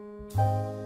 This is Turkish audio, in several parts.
Música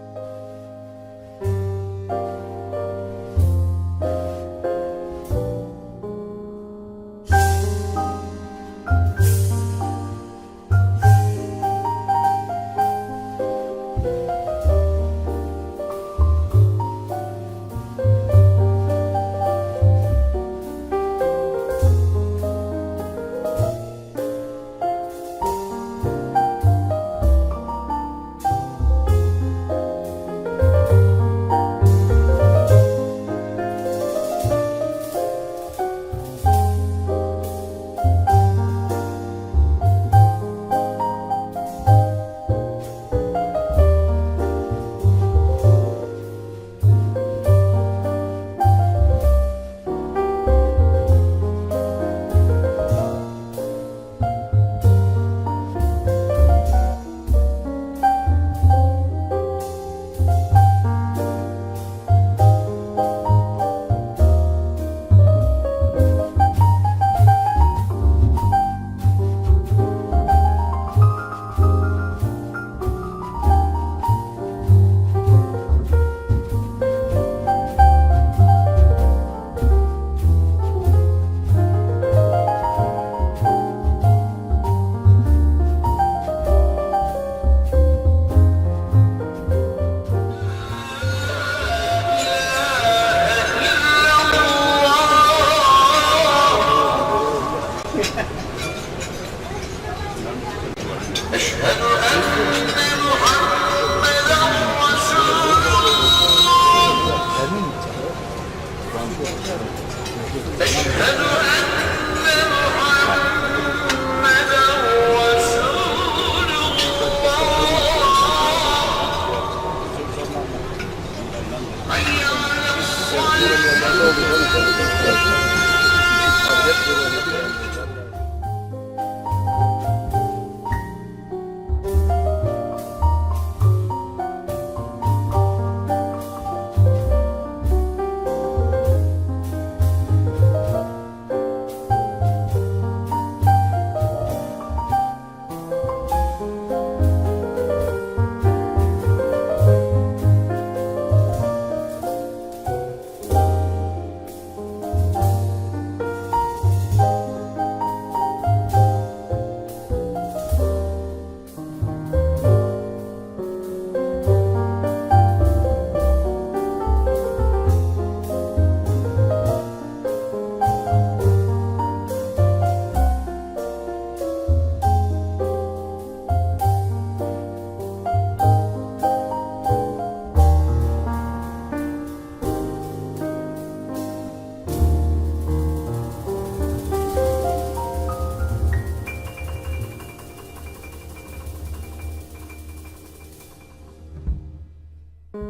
أشهد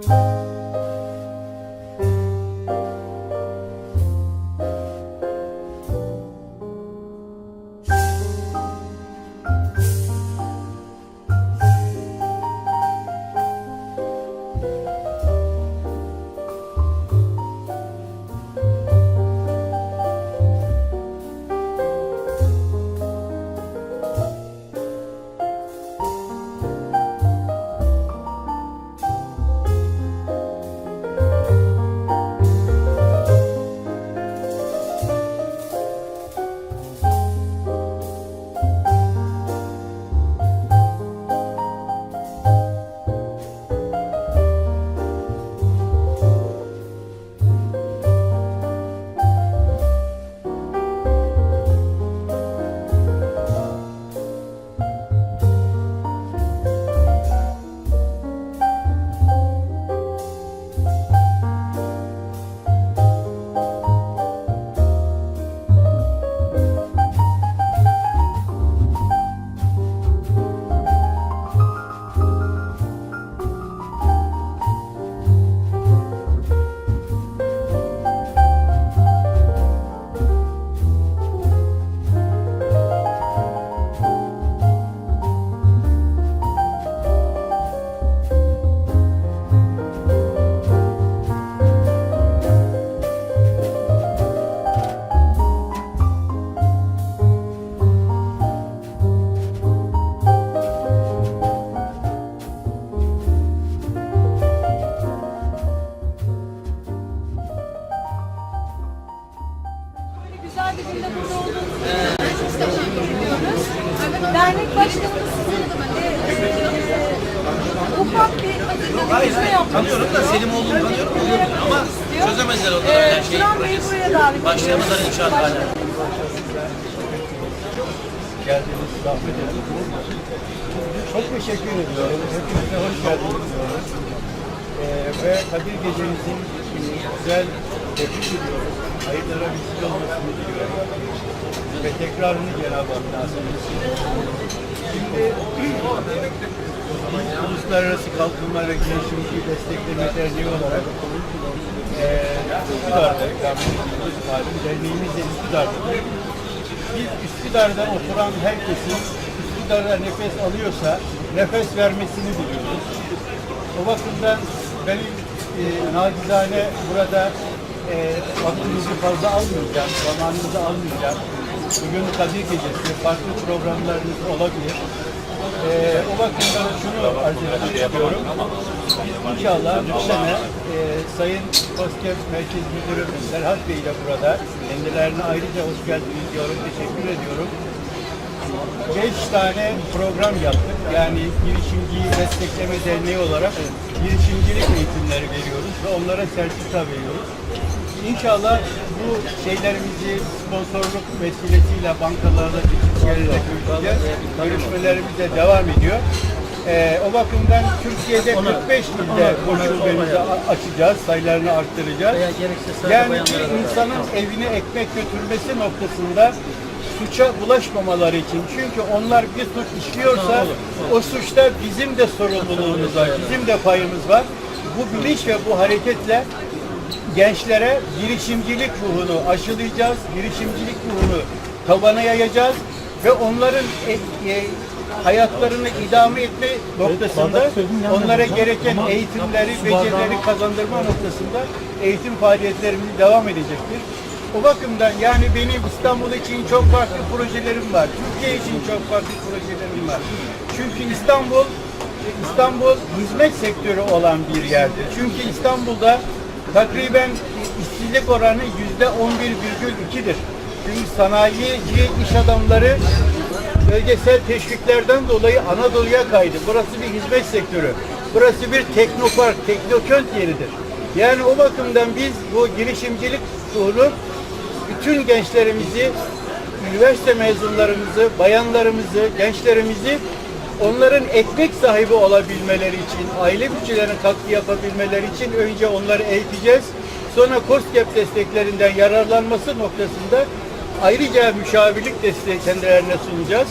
oh Hayır, tanıyorum da istiyor? Selimoğlu'nu tanıyorum. Yapmak Ama çözemezler onlar Ee, her şeyi. Turan Bey'i buraya davet. Başlayamadan inşaat hala. zahmet. Çok teşekkür ediyorum. Hepinize hoş geldiniz. Ee, ve Kadir Gecemizin güzel tebrik ediyoruz. Hayırlara vesile olmasını diliyorum. Ve tekrarını Cenab-ı Hak nasip etsin. Şimdi Uluslararası Kalkınma ve Girişimci Destekleme Derneği olarak e, Üsküdar'da ikamet ediyoruz. Derneğimiz de Üsküdar'dadır biz Üsküdar'da oturan herkesin Üsküdar'da nefes alıyorsa nefes vermesini biliyoruz. O bakımdan benim e, nacizane burada e, vaktinizi fazla almayacağım, zamanınızı almayacağım. Bugün Kadir Gecesi, farklı programlarınız olabilir. E, o bakımdan şunu arz etmek inşallah bu sene e, Sayın COSGAP Merkez Müdürümüz Serhat Bey ile burada kendilerine ayrıca hoş geldiniz diyorum, teşekkür ediyorum. Beş tane program yaptık. Yani girişimciyi destekleme derneği olarak girişimcilik eğitimleri veriyoruz ve onlara sertifika veriyoruz. İnşallah bu şeylerimizi sponsorluk vesilesiyle bankalarla yerine görüşeceğiz. Görüşmelerimiz de devam ediyor. Ee, o bakımdan Türkiye'de 45 ilde a- açacağız, sayılarını arttıracağız. Yani bir insanın evine ekmek götürmesi noktasında suça bulaşmamaları için. Çünkü onlar bir suç işliyorsa o suçta bizim de sorumluluğumuz var, bizim de payımız var. Bu bilinç ve bu hareketle gençlere girişimcilik ruhunu aşılayacağız, girişimcilik ruhunu tabana yayacağız ve onların e- e- hayatlarını idame etme noktasında onlara gereken eğitimleri, becerileri kazandırma noktasında eğitim faaliyetlerimiz devam edecektir. O bakımdan yani benim İstanbul için çok farklı projelerim var. Türkiye için çok farklı projelerim var. Çünkü İstanbul İstanbul hizmet sektörü olan bir yerdir. Çünkü İstanbul'da takriben işsizlik oranı yüzde 11,2'dir. Çünkü sanayici iş adamları bölgesel teşviklerden dolayı Anadolu'ya kaydı. Burası bir hizmet sektörü. Burası bir teknopark, teknokent yeridir. Yani o bakımdan biz bu girişimcilik ruhunu bütün gençlerimizi, üniversite mezunlarımızı, bayanlarımızı, gençlerimizi onların ekmek sahibi olabilmeleri için, aile bütçelerine katkı yapabilmeleri için önce onları eğiteceğiz. Sonra KOSGEB desteklerinden yararlanması noktasında ayrıca müşavirlik desteği kendilerine sunacağız.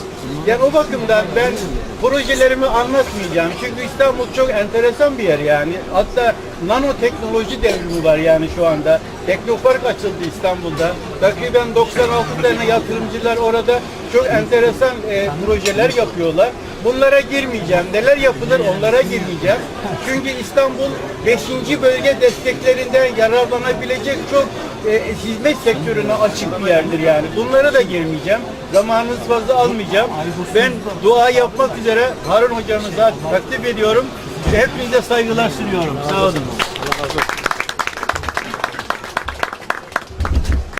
Yani o bakımdan ben projelerimi anlatmayacağım. Çünkü İstanbul çok enteresan bir yer yani. Hatta nanoteknoloji devrimi var yani şu anda. Teknopark açıldı İstanbul'da. Takriben 96 tane yatırımcılar orada çok enteresan e, projeler yapıyorlar. Bunlara girmeyeceğim. Neler yapılır onlara girmeyeceğim. Çünkü İstanbul 5. bölge desteklerinden yararlanabilecek çok e, hizmet sektörüne açık bir yerdir yani. Bunlara da girmeyeceğim. Zamanınız fazla almayacağım. Ben dua yapmak üzere Harun hocamıza takdim ediyorum. Hepinize saygılar sunuyorum. Sağ olun.